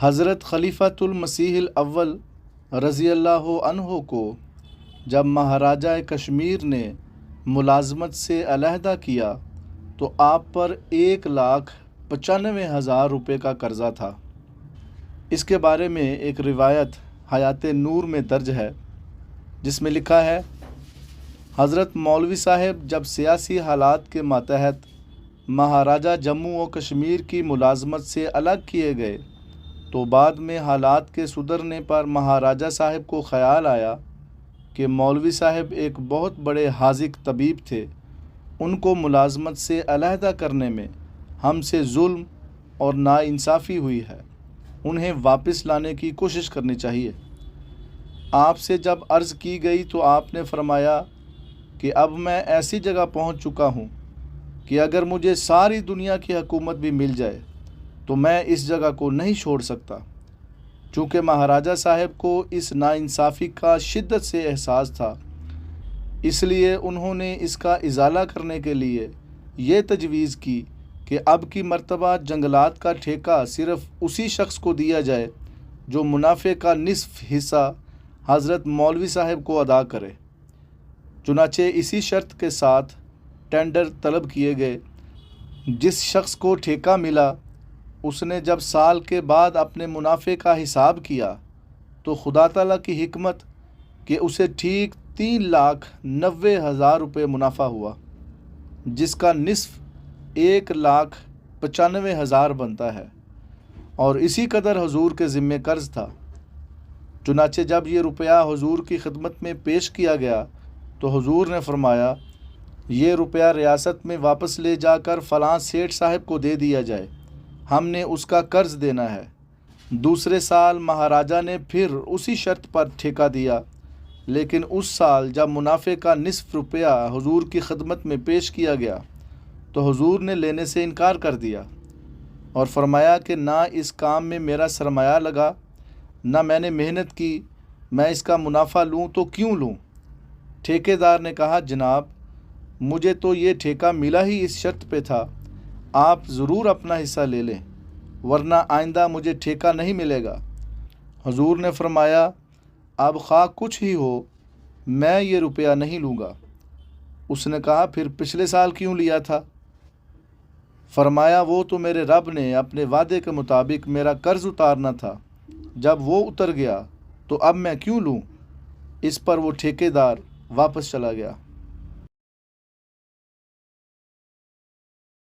حضرت خلیفۃ المسیح الاول رضی اللہ عنہ کو جب مہاراجہ کشمیر نے ملازمت سے علیحدہ کیا تو آپ پر ایک لاکھ پچانوے ہزار روپے کا قرضہ تھا۔ اس کے بارے میں ایک روایت حیات نور میں درج ہے، جس میں لکھا ہے، حضرت مولوی صاحب جب سیاسی حالات کے ماتحت مہاراجہ جموں و کشمیر کی ملازمت سے الگ کیے گئے تو بعد میں حالات کے سدھرنے پر مہاراجہ صاحب کو خیال آیا کہ مولوی صاحب ایک بہت بڑے حاذق طبیب تھے۔ ان کو ملازمت سے علیحدہ کرنے میں ہم سے ظلم اور ناانصافی ہوئی ہے۔ انہیں واپس لانے کی کوشش کرنی چاہیے۔ آپ سے جب عرض کی گئی تو آپ نے فرمایا کہ اب میں ایسی جگہ پہنچ چکا ہوں کہ اگر مجھے ساری دنیا کی حکومت بھی مل جائے تو میں اس جگہ کو نہیں چھوڑ سکتا۔ چونکہ مہاراجہ صاحب کو اس ناانصافی کا شدت سے احساس تھا۔ اس لیے انہوں نے اس کا ازالہ کرنے کے لیے یہ تجویز کی کہ اب کی مرتبہ جنگلات کا ٹھیکہ صرف اسی شخص کو دیا جائے جو منافع کا نصف حصہ حضرت مولوی صاحب کو ادا کرے۔ چنانچہ اسی شرط کے ساتھ ٹینڈر طلب کیے گئے۔ جس شخص کو ٹھیکہ ملا اس نے جب سال کے بعد اپنے منافع کا حساب کیا تو خدا تعالیٰ کی حکمت کہ اسے ٹھیک تین لاکھ نوے ہزار روپے منافع ہوا، جس کا نصف ایک لاکھ پچانوے ہزار بنتا ہے۔ اور اسی قدر حضور کے ذمہ قرض تھا۔ چنانچہ جب یہ روپیہ حضور کی خدمت میں پیش کیا گیا تو حضور نے فرمایا، یہ روپیہ ریاست میں واپس لے جا کر فلاں سیٹھ صاحب کو دے دیا جائے۔ ہم نے اس کا قرض دینا ہے۔ دوسرے سال مہاراجہ نے پھر اسی شرط پر ٹھیکہ دیا۔ لیکن اس سال جب منافع کا نصف روپیہ حضور کی خدمت میں پیش کیا گیا، تو حضور نے لینے سے انکار کر دیا۔ اور فرمایا کہ نہ اس کام میں میرا سرمایہ لگا، نہ میں نے محنت کی، میں اس کا منافع لوں تو کیوں لوں؟ ٹھیکے دار نے کہا، جناب، مجھے تو یہ ٹھیکہ ملا ہی اس شرط پہ تھا۔ آپ ضرور اپنا حصہ لے لیں، ورنہ آئندہ مجھے ٹھیکہ نہیں ملے گا۔ حضور نے فرمایا، اب خواہ کچھ ہی ہو، میں یہ روپیہ نہیں لوں گا۔ اس نے کہا، پھر پچھلے سال کیوں لیا تھا؟ فرمایا، وہ تو میرے رب نے اپنے وعدے کے مطابق میرا قرض اتارنا تھا۔ جب وہ اتر گیا، تو اب میں کیوں لوں؟ اس پر وہ ٹھیکے دار واپس چلا گیا۔